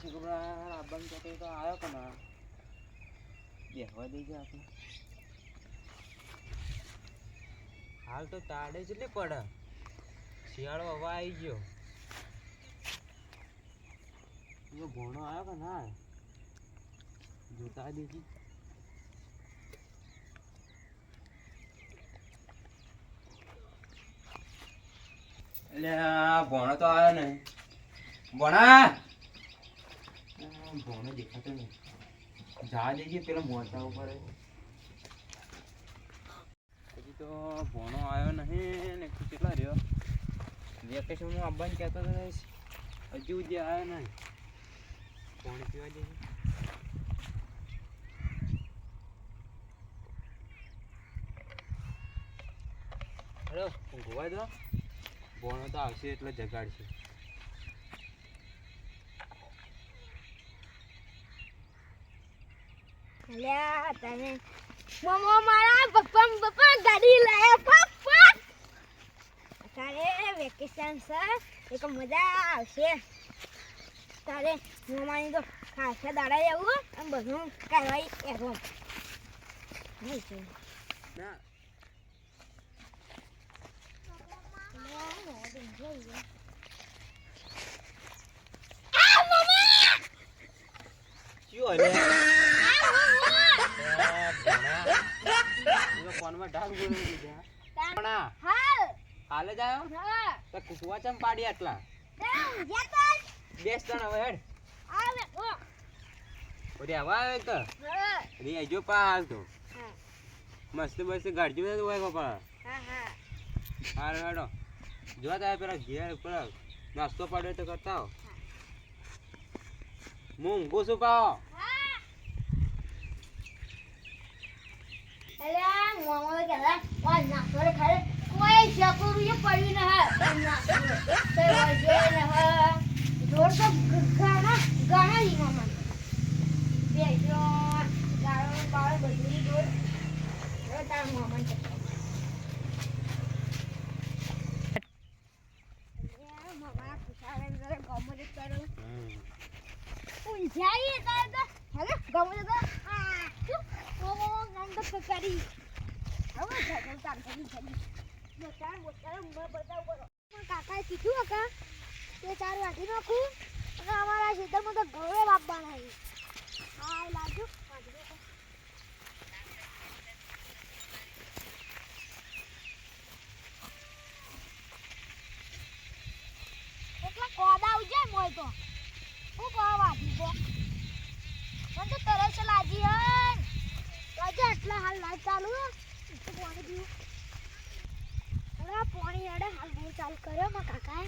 છે કપડા આબાન કહેતો તો આવ્યો ના? બેહવા દઈ છે આપણે હાલ તો તાડે જેટલી પડે. શિયાળો હવા આવી ગયો. એનો ભોણો આવ્યો કે ના? જોતા દેખી એટલે ભોણો તો આવ્યો ને ભોણા ભોણો દેખાતો નહીં જા દેજે પેલા મોટા ઉપર હજી તો ભોણો આવ્યો નહીં ને કેટલા રહ્યો વેકેશનમાં આવવાનું કહેતો હતો હજુ જે આવ્યો નહીં પાણી પીવા જઈએ હેલો દો ભોણો તો આવશે એટલે જગાડશે. અલ્યા તને મમ્મા મારા પપ્પા પપ્પા ગાડી લાયા પપ્પા. તારે વેકેશન સર એક મજા આવશે. તારે મમાની તો ખાસા દાડા જવું અને બધું કરવાય એવો. નહીં છે ના. ઢાક બોલી દીધા ભોણા હાલ હાલે જ આવ્યો હા તો કુકવા ચમ પાડી આટલા તો બેસ તણ હવે હેડ આવે. ઓ ઓરે આવે તો હા. રે આજો પા હાલ તો હા મસ્ત મસ્ત ગાડજો માં હોય બાપા હા. હા હાલ હેડો જો તારે પેલા ઘેર પેલા નાસ્તો પાડ્યો તો કરતા હો હું ઊંઘું છું પાઓ અલ્યા મોમો કહેતા વા નાખો રે ખરે કોઈ શકુરું એ પડ્યું ન હે નાખો તે વજે ન હે જોર તો ગાના ગાના લી મામા બે જો ગાળો બાળ બધી જોર હવે તાર મામા છે અલ્યા મામા ખુશાલે જરા ગમો દે કરો ઊંઝાઈએ તાર તો હવે ગમો દે તો આ શું ઓમો ગંદ પકડી હવે જગલ તાર કરી કરી મોટા મોટા ઉંમર બતાવ કરો પણ એટલા કોદા ઉજે મોય તો હું કોવા વાગી કો મને તો તરસ લાગી હન. આજે આટલા હાલ લાઈટ ચાલુ પાણી પીવું. આ પાણી અડે હાલ નહીં ચાલુ કર્યો, મારા કાકાએ.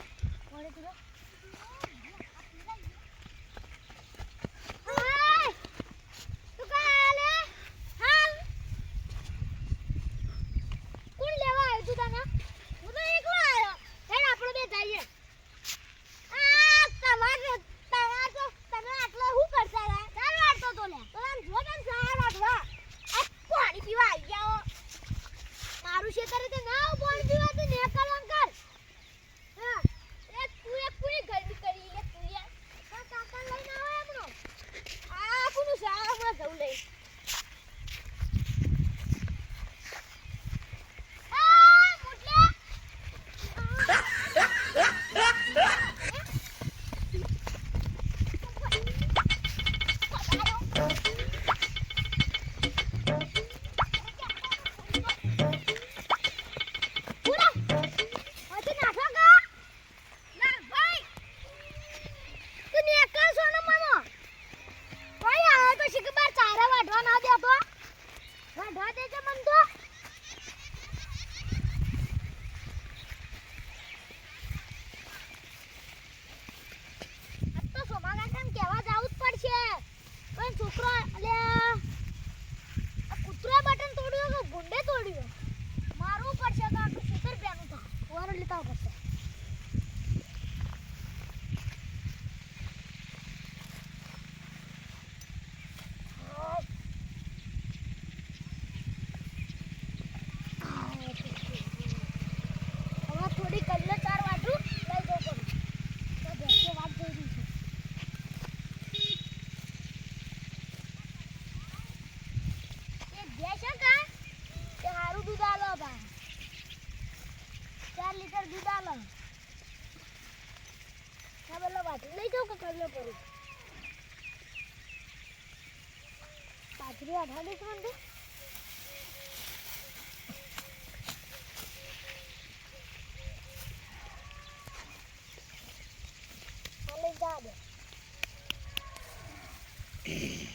પાણી પીવો આલો બા ચાર લીટર દૂધ આલો. ના બોલો બાજરી. લઈ જાઉં કે ખબર પડું બાજરી અઢાડીસ મને હાલે જા દે.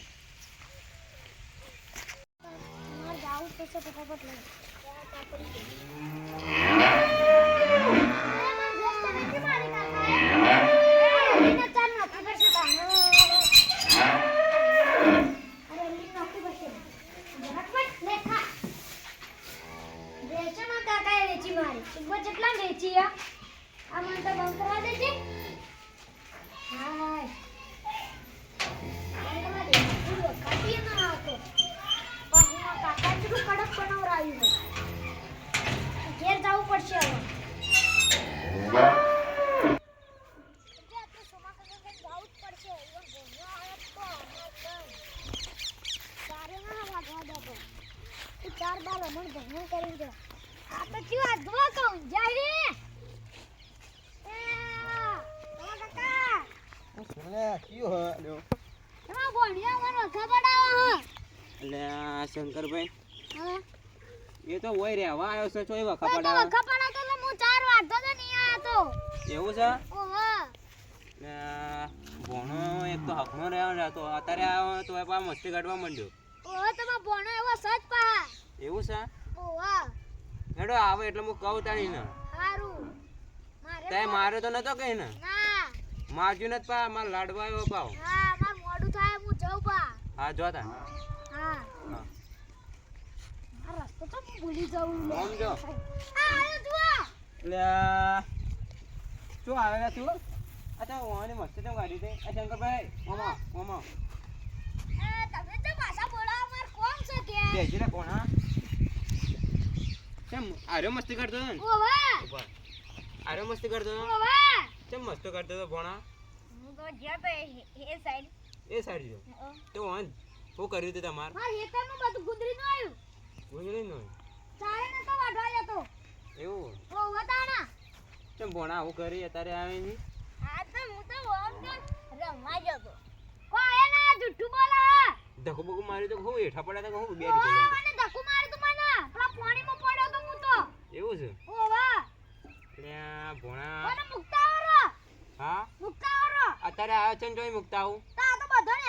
મારે જાવું તો Thank you. એટલે આ શંકરભાઈ એ તો હોય રહેવા આવ્યો છે ચોય વખા કોઈ તો હું ચાર વાર તો નહીં આયા તો. એવું છે? ભણો એક તો હકનો રહ્યો ને તો અત્યારે આવ્યો તો એ પા મસ્તી કાઢવા માંડ્યો. ઓહો તમારો ભણો એવો સજ પા એવું છે? ઓહો. હેડો આવે એટલે હું કહું તાણી ને. હારું. મારે તે મારે તો નતો કઈ ને. ના મારજો નત પા માર લાડવા આવ્યો પાવ હા માર મોડું થાય હું જઉં પા હા જો તા. હા હા. આ રસ્તો તો ભૂલી જાઉં લે. આમ જો. આ આવ્યો જુઓ આ શું આવેલા તું અચ્છા ઓની મસ્તી તો ગાડી દે આ શંકરભાઈ મામા મામા એ, તમે તો ભાષા બોલાવો માર કોણ છે કે બેજી રે કોણ હા કેમ આર્યો મસ્તી કરતો હતો ને આર્યો મસ્તી કરતો હતો ઓહો કેમ મસ્તી કરતો હતો ભણા હું તો જ્યાં તો એ સાઈડ એ સાઈડ તો ઓન શું કર્યું હતું તમારે? માર હેતરનું બધું ગુંદરી નું આવ્યું ગુંદરી નું ચારે ને તો વાઢવા જતો એવું? ઓ વતાણા કેમ ભોણા હું કરી અત્યારે આવે ની આ તો હું તો ઓમ તો રમવા જતો. કોઈ ના જુઠ્ઠું બોલા. ધક્કો બક્કો માર્યું તો હું હેઠા પડ્યા તો હું બે રૂપિયા મને ધક્કુ માર્યું તો મને. પેલા પાણીમાં પડ્યો તો હું તો. એવું છે? ઓહો એટલે ભોણા મને મુકતા આવરો? હા? મુકતા આવરો? અત્યારે આવ્યો છે ને જોઈ મુકતા આવું. તા તો બધો ને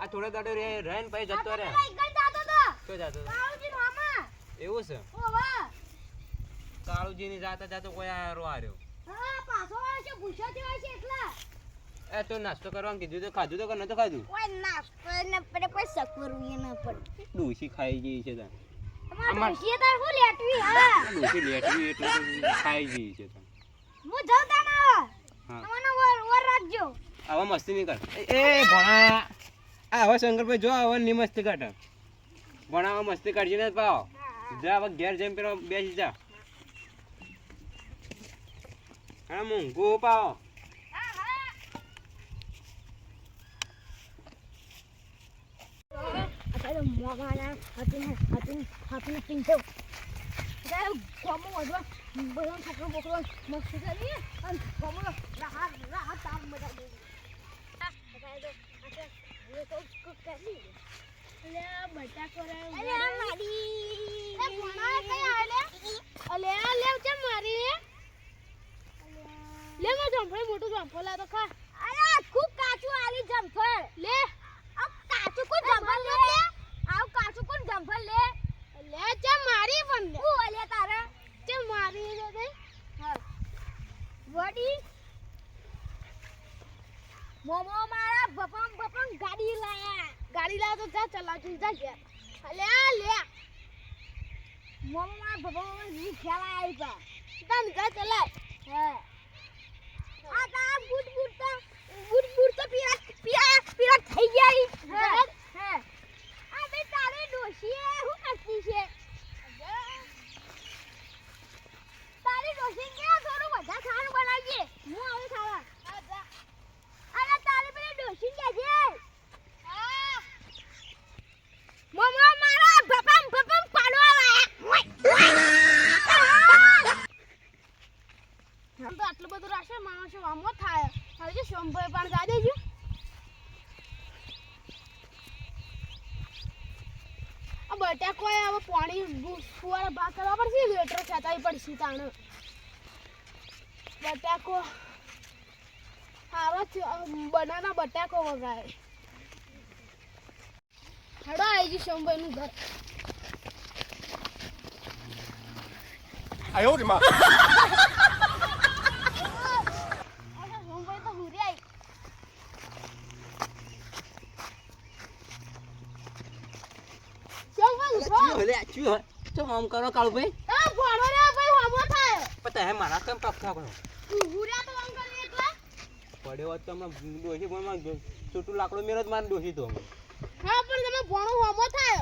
આ થોડા દાડો રે રહે ને પછી જતો રે. તો. શું જાતો કાળુજી મામા. એવું છે? કાળુજી ની જાતા જાતો કોઈ આરો આર્યો હા પાછો આવ્યો છે ભૂસ્યો થયો છે એ તો નાસ્તો કરવાનું કીધું તો ખાધું તો કે નતો ખાધું? ઓય નાસ્તો ને પડે કોઈ સકવરું એ ના પડે. ડોસી ખાઈ ગઈ છે તાન અમાર- ડોશીએ તાર હું લેટવી હા? ડોસી લેટવી એટલે ખાઈ ગઈ છે તાન હું જાઉં તાના હા. તમને વર વર રાખજો. આવા મસ્તી નહીં કર. એ એ ભણા. આ હવે શંકરભાઈ જો હવે ની મસ્તી કાઢ ભણા હવે મસ્તી કાઢજે ને પાવ જા હવે ઘેર જઈને પેલો બેસી જા હા મૂંગું પાવ હા હા અત્યારે મોમાના હાથીને હાથીને હાથીને પીંછો અત્યારે ગોમો વધવા બધો છોકરો બોકરો મસ્તી કરીએ અને ગોમો રાહત રાહત આમ બધા લે મે જંફળ મોટું જંફળ લા તો ખા. અરે ખૂબ કાચું આલી જંફળ લે. આ કાચું કોણ જંફળ લે? આવ કાચું કોણ જંફળ લે? લે ચા મારી પણ હું અલે તારે? ચે મારી તે હા. વડી? મોમો મારા બપમ બપમ ગાડી લાયા. ગાડી લાયા તો જા, ચલાવજો, જા ઘેર. અલે લે મોમો મારા બપમ જી ખેલા આવી પા તન જા ચલાય. હા. ઓ થાય. હવે જે શંભર પણ જા દેજો. આ બટા કોઈ હવે પાણી ફુવારા ભાગ કરવા પડશે લેટર ખેંચાવી પડશે તાણ. બટાકો સારો બનાના બટાકો વગાય હડો આવી ગયું શંભરનું ઘર. આયો ઉઠો ચું લે ચું ચો આમ કરો કાળુભાઈ એ ભણો રે ભાઈ વામો થાય. પતા હે મારા કેમ પગ થાકો હુર્યા તો આમ કરી એટલા પડ્યો તો હમણાં ડોશી ભણમાં છૂટું લાકડું મેળ માર મારે તો હા પણ તમે ભણો વામો થાય.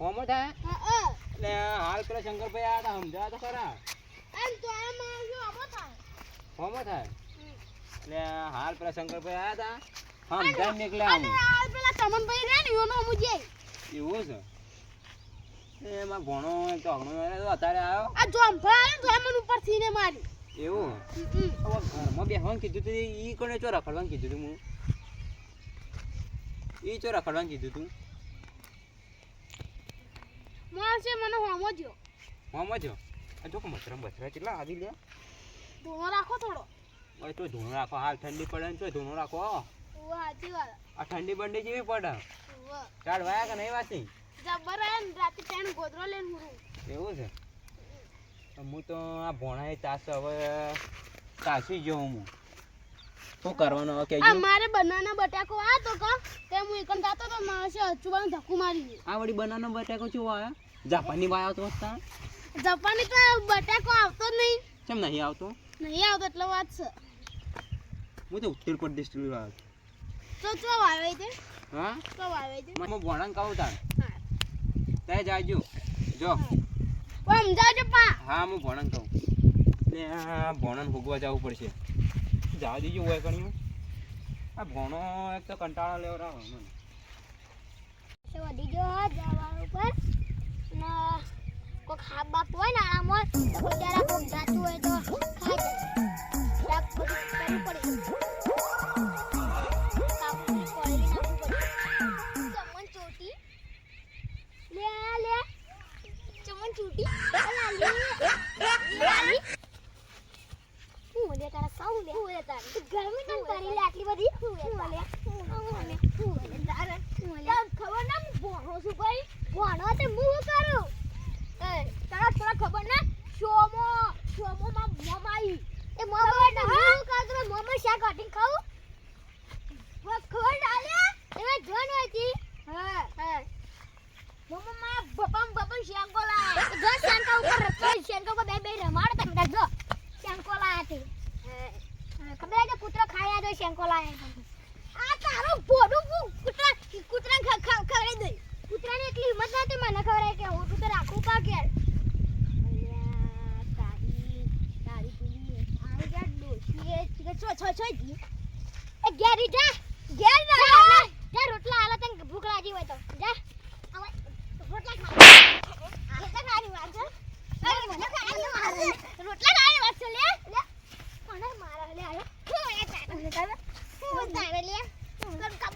હોમો થાય? હા હા. એટલે હાલ પેલા શંકરભાઈ આ હતા સમજાવા તો ખરા. એમ તો એમ શું થાય? હોમો થાય? એટલે હાલ પેલા શંકરભાઈ આયા હતા. સમજાય નીકળ્યા આ પેલા ચમનભાઈ રે ને મુજે એવું છે? એમાં ભણો તો અગણો અત્યારે આવ્યો આ જોંભા આવે તો એમન ઉપરથી ને મારી. એવું? હવે ઘરમાં બેસવાનું કીધું તું ઈ કોને ચો રખડવાનું કીધું તું હું ઈ ચો રખડવાનું કીધું તું? માણસે મને હોમો જો આ જો મચરા બચરા કેટલા આવી લે રાખો થોડો. હવે તો ધૂણો રાખો હાલ ઠંડી પડે ને તો ધૂણો રાખો ઓ હાચી વાત. આ ઠંડી બંડી જેવી પડે? ચાલ વાયા કે નહીં વાસી? જબર રાતે ટેણ ગોદરો લઈને હુરું. એવું છે? હું તો આ ભોણાએ તાસ હવે તાસી ગયો હું. શું કરવાનું હવે કહેજો. મારે બનાના બટાકો આ તો કા તે હું એકન જાતો તો માણસે અચુબાનું ધક્કુ મારી આ વળી બનાનો બટાકો ચેવો આવ્યો? જાપાની વાયો તો હતા જાપાની તો બટાકો આવતો જ નહીં. કેમ નહીં આવતો? નહીં આવતો એટલે વાત છે. હું તો ઉત્તર પ્રદેશથી આવ્યો તો ચો આવે છે હા? ચો આવે છે ભોણાને કહું હા. તે જાજો જો. સમજાવજો પા. હા હું ભણન કહું. લે ભોણાને ભોગવા જવું પડશે. જવા દીજો હોય કણી આ ભોણો એક તો કંટાળો લેવડાવો મને તો વધી ગયો જવા ઉપર ને કોક હાફ બાપ હોય ને આમાં તો જરા કોક જાતું હોય તો ખાઈ જાય પડે. આલી હું લે તારા સાઉ લે હું લે તારા ગરમી તમ કરી લે આટલી બધી હું લે હું લે હું લે તારા હું લે ખબર ના હું ભણો છું ભાઈ ભણો તે હું કરું એ તારા થોડા ખબર ના શોમો શોમો માં મમાઈ એ મમાઈ ના હું કાતરો મમા શાક કાઢીને ખાઉં ખબર ડાલે એમાં જન હતી હા હા મમ્મા માં બપમ બપમ શેંકો લાય જો શેંકા ઉપર રખો શેંકા ઉપર બે બે રમાડ તમે જો શેંકો લાયા તે ખબર છે કૂતરો ખાયા તો શેંકો લાયા આ તારો હું કૂતરા કૂતરા ખવડાવી દઈ કૂતરાની એટલી હિંમત મને ખવડાય કે હું તો રાખું કા કે તારી તારી પેલી આવી જા ડોશીએ એ છો છો છો જી. ઘેરી જા ઘેર જા જા રોટલા આલા તને ભૂખ લાગી હોય તો જા હવે રોટલા ખા રોટલા ખાવાની વાત છે અરે મને ખાવાની વાત છે રોટલા ખાવાની વાત છે લે લે મને મારા લે આયો હું એ તારે તારે હું તારે લે કમ કમ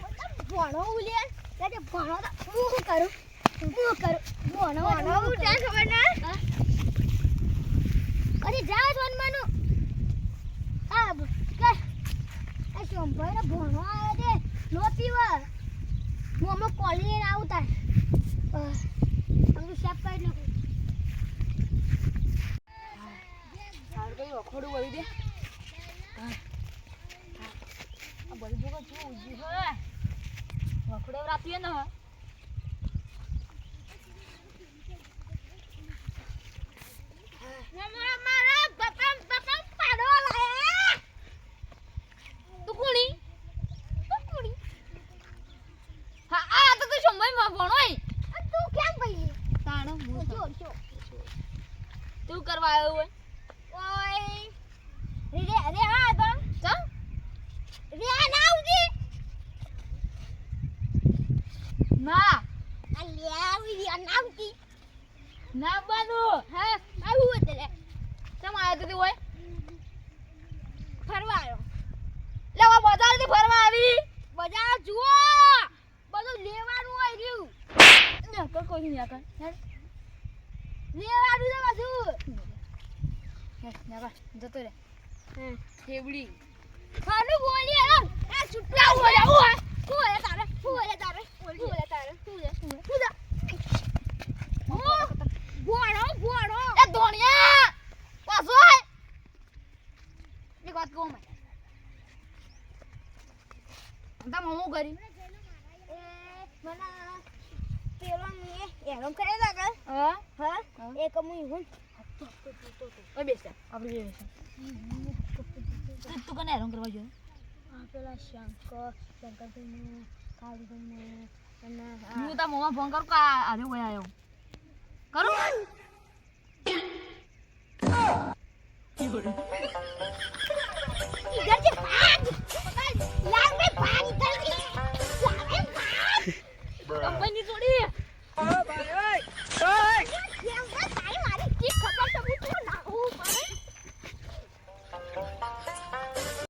ભણો ઉલે લે ભણો તો હું શું કરું હું કરું ભણો ભણો હું ત્યાં ખબર ના અરે જા જન્માનું આ કે આ શંભાઈ ભણો આવ્યો તે નો પીવા હું હમણાં કોલી લઈને આવું તાર હું સાફ કરી નાખું વખોડું વળી દે. આ બધી ભૂકો શું ઉજી હે વખોડે મારા બપમ બપમ પાડો લાયા તું કોણી તું કુડી હા આ તો તું સમયમાં ભણોય આ તું કેમ પઈ તાણો જો જો તું કરવા આવ્યો હોય ઓય રે રે આ તો ચા રે આ ના આવજી ના આ લે આવી રે ના આવજી ના બાનુ હા આવું એટલે ચમ આવ્યો તું હોય. ફરવા આવ્યો. લેવા બજારથી ફરવા આવી. બજાર જુઓ. બધું લેવાનું હોય રહ્યું. ને તો કોઈ ન્યા કર લેવાનું છે ન્યા કર જતો રે. થેબડી હાનું બોલી હેલો. આ છૂટા બોલે હું હોય તારે હું બોલે તારે હું બોલે તારે હું બોલે ભોણો ભોણો એ ધોણિયા પાછો. એક વાત કહું મેં. તમે હું કરી પેલો ને એરમ કરે લાગે. હા? હા. એક હું હું ઓય બેસ. જા. આપણે બેસ તું કને હેરાન કરવા આ પેલા શંકર શંકરભાઈ કાળુભાઈ અને હું તા મોમાં ફોન કરું કા આજે કોઈ આવ્યો. કરો. ઈ ગરજે ભાગ